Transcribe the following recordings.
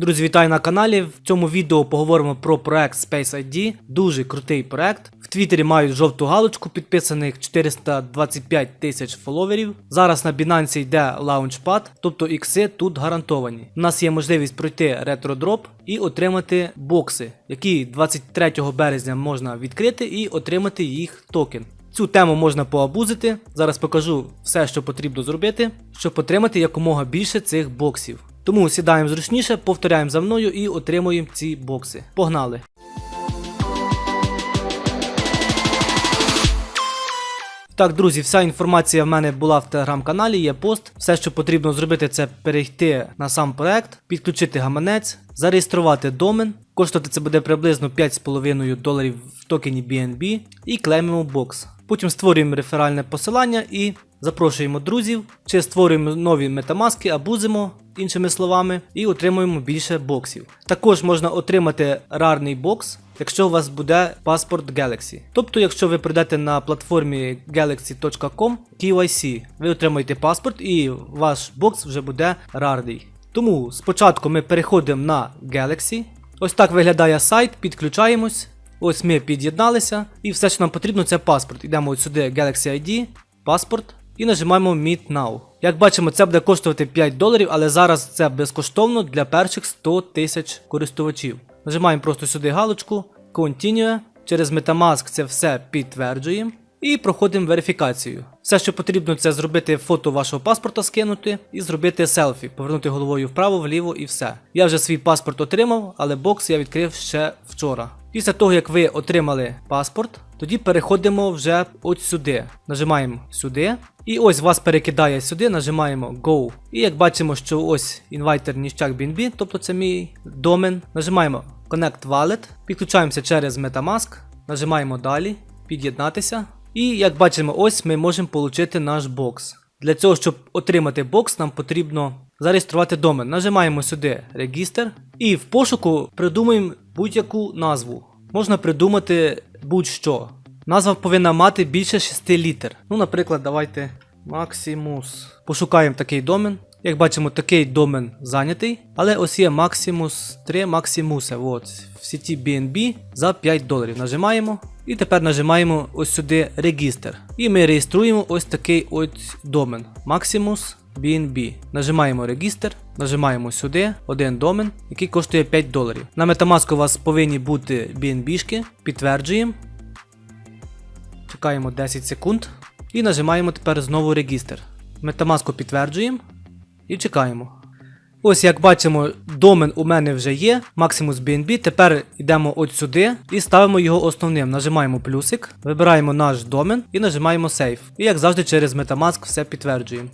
Друзі, вітаю на каналі. В цьому відео поговоримо про проект Space ID. Дуже крутий проект. В Твіттері мають жовту галочку, підписаних 425 тисяч фоловерів. Зараз на Binance йде лаунчпад, тобто ікси тут гарантовані. У нас є можливість пройти ретродроп і отримати бокси, які 23 березня можна відкрити і отримати їх токен. Цю тему можна поабузити. Зараз покажу все, що потрібно зробити, щоб отримати якомога більше цих боксів. Тому сідаємо зручніше, повторяємо за мною і отримуємо ці бокси. Погнали! Так, друзі, вся інформація в мене була в телеграм-каналі, є пост. Все, що потрібно зробити, це перейти на сам проект, підключити гаманець, зареєструвати домен. Коштувати це буде приблизно 5,5 доларів в токені BNB і клеймимо бокс. Потім створюємо реферальне посилання і запрошуємо друзів, чи створюємо нові метамаски, абузимо, іншими словами, і отримуємо більше боксів. Також можна отримати рарний бокс, якщо у вас буде паспорт Galaxy. Тобто, якщо ви прийдете на платформі galaxy.com KYC, ви отримаєте паспорт і ваш бокс вже буде рарний. Тому спочатку ми переходимо на Galaxy. Ось так виглядає сайт, підключаємось. Ось ми під'єдналися, і все, що нам потрібно, це паспорт. Йдемо от сюди Galaxy ID, паспорт і нажимаємо Meet Now. Як бачимо, це буде коштувати 5 доларів, але зараз це безкоштовно для перших 100 тисяч користувачів. Нажимаємо просто сюди галочку, Continue. Через Metamask це все підтверджуємо. І проходимо верифікацію. Все, що потрібно, це зробити фото вашого паспорта, скинути і зробити селфі, повернути головою вправо, вліво і все. Я вже свій паспорт отримав, але бокс я відкрив ще вчора. Після того, як ви отримали паспорт, тоді переходимо вже от сюди. Нажимаємо сюди. І ось вас перекидає сюди, нажимаємо Go. І як бачимо, що ось інвайтер ніщак BNB, тобто це мій домен. Нажимаємо Connect Wallet, підключаємося через Metamask, нажимаємо далі, під'єднатися. І як бачимо, ось ми можемо отримати наш бокс. Для цього, щоб отримати бокс, нам потрібно зареєструвати домен. Нажимаємо сюди Регістр і в пошуку придумаємо будь-яку назву. Можна придумати будь-що. Назва повинна мати більше 6 літер. Ну, наприклад, давайте Maximus. Пошукаємо такий домен. Як бачимо, такий домен зайнятий, але ось є Maximus 3 Maximus. От, в сіті BNB за 5 доларів. Нажимаємо. І тепер нажимаємо ось сюди Регістр. І ми реєструємо ось такий ось домен Maximus BNB. Нажимаємо Регістр, нажимаємо сюди один домен, який коштує 5 доларів. На Metamask у вас повинні бути BNB-шки, підтверджуємо. Чекаємо 10 секунд. І нажимаємо тепер знову Регістр. Metamask підтверджуємо і чекаємо. Ось як бачимо, домен у мене вже є, Maximus BNB. Тепер йдемо от сюди і ставимо його основним. Нажимаємо плюсик, вибираємо наш домен і нажимаємо Save. І як завжди через Metamask все підтверджуємо.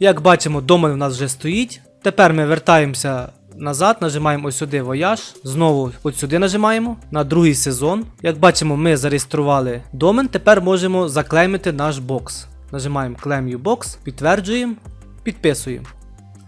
Як бачимо, домен у нас вже стоїть. Тепер ми вертаємося назад, нажимаємо ось сюди Voyage, знову от сюди нажимаємо на другий сезон. Як бачимо, ми зареєстрували домен, тепер можемо заклеймити наш бокс. Нажимаємо Claim You Box, підтверджуємо, підписуємо.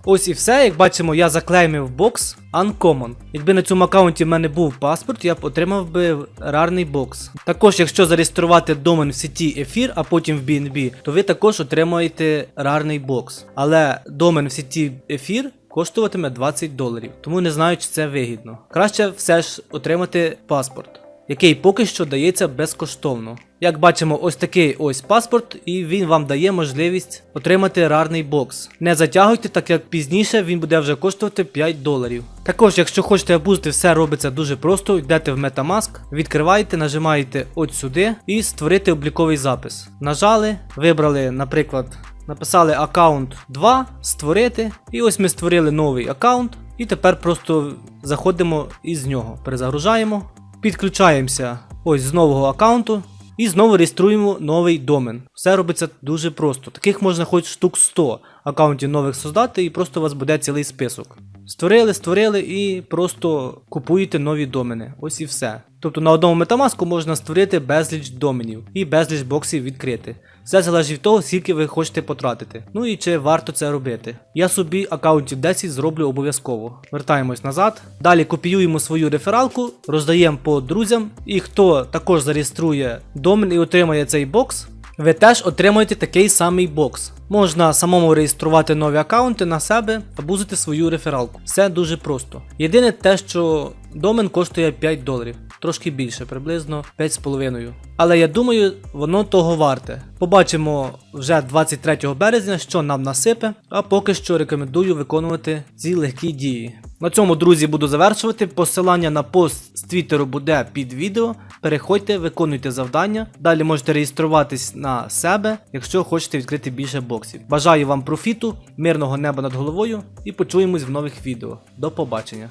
Ось і все, як бачимо, я заклеймив бокс Uncommon. Якби на цьому аккаунті в мене був паспорт, я б отримав би рарний бокс. Також, якщо зареєструвати домен в сіті Ефір, а потім в BNB, то ви також отримаєте рарний бокс. Але домен в сіті Ефір коштуватиме 20 доларів, тому не знаю, чи це вигідно. Краще все ж отримати паспорт який поки що дається безкоштовно. Як бачимо, ось такий ось паспорт, і він вам дає можливість отримати рарний бокс. Не затягуйте, так як пізніше він буде вже коштувати 5 доларів. Також, якщо хочете абузити, все робиться дуже просто. Йдете в Metamask, відкриваєте, нажимаєте от сюди і створити обліковий запис. Нажали, вибрали, наприклад, написали аккаунт 2, створити. І ось ми створили новий аккаунт. І тепер просто заходимо із нього, перезагружаємо. Підключаємося ось з нового аккаунту і знову реєструємо новий домен. Все робиться дуже просто. Таких можна хоч штук 100 аккаунтів нових создати, і просто у вас буде цілий список. Створили, створили і просто купуєте нові домени. Ось і все. Тобто на одному Metamask можна створити безліч доменів і безліч боксів відкрити. Все залежить від того, скільки ви хочете потратити. Ну і чи варто це робити. Я собі аккаунтів 10 зроблю обов'язково. Вертаємось назад. Далі копіюємо свою рефералку, роздаємо по друзям. І хто також зареєструє домен і отримає цей бокс, ви теж отримаєте такий самий бокс. Можна самому реєструвати нові аккаунти на себе та бузити свою рефералку. Все дуже просто. Єдине те, що домен коштує 5 доларів, трошки більше, приблизно 5,5. Але я думаю, воно того варте. Побачимо вже 23 березня, що нам насипе, а поки що рекомендую виконувати ці легкі дії. На цьому, друзі, буду завершувати. Посилання на пост з твіттеру буде під відео. Переходьте, виконуйте завдання. Далі можете реєструватись на себе, якщо хочете відкрити більше боксів. Бажаю вам профіту, мирного неба над головою і почуємось в нових відео. До побачення.